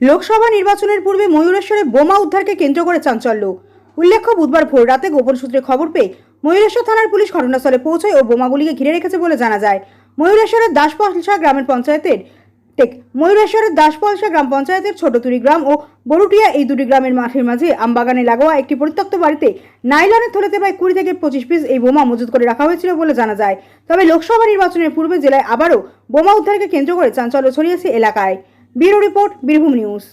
লোকসভা নির্বাচনের পূর্বে ময়ূরেশ্বরে বোমা উদ্ধারকে কেন্দ্র করে চাঞ্চল্য। উল্লেখ্য, বুধবার ভোর রাতে গোপন সূত্রে খবর পেয়ে ময়ূরেশ্বর থানার পুলিশ ঘটনাস্থলে পৌঁছয় ও বোমাগুলিকে ঘিরে রেখেছে বলে জানা যায়। ময়ূরেশ্বরের দাসপলসা গ্রামের পঞ্চায়েতের টেক ময়ূরেশ্বরের দাসপলসা গ্রাম পঞ্চায়েতের ছোটতুরি গ্রাম ও বড়ুটিয়া এই দুটি গ্রামের মাঠের মাঝে আমবাগানে লাগোয়া একটি পরিত্যক্ত বাড়িতে নাইলনের থলেতে প্রায় কুড়ি থেকে পঁচিশ পিস এই বোমা মজুত করে রাখা হয়েছিল বলে জানা যায়। তবে লোকসভা নির্বাচনের পূর্বে জেলায় আবারও বোমা উদ্ধারকে কেন্দ্র করে চাঞ্চল্য ছড়িয়েছে এলাকায়। Bureau report Birbhum news.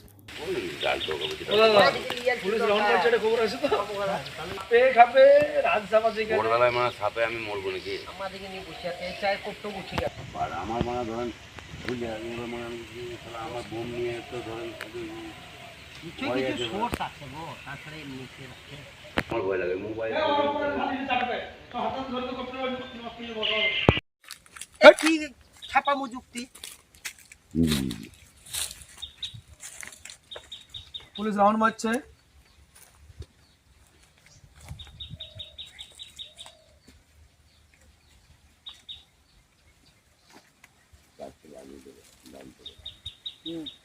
মানে আমার মানে ধরেন বুঝলে মানে আমার বোম নিয়ে তো ধরেন শুধু কিছু पुलिस राउंड मच है हम्म। mm.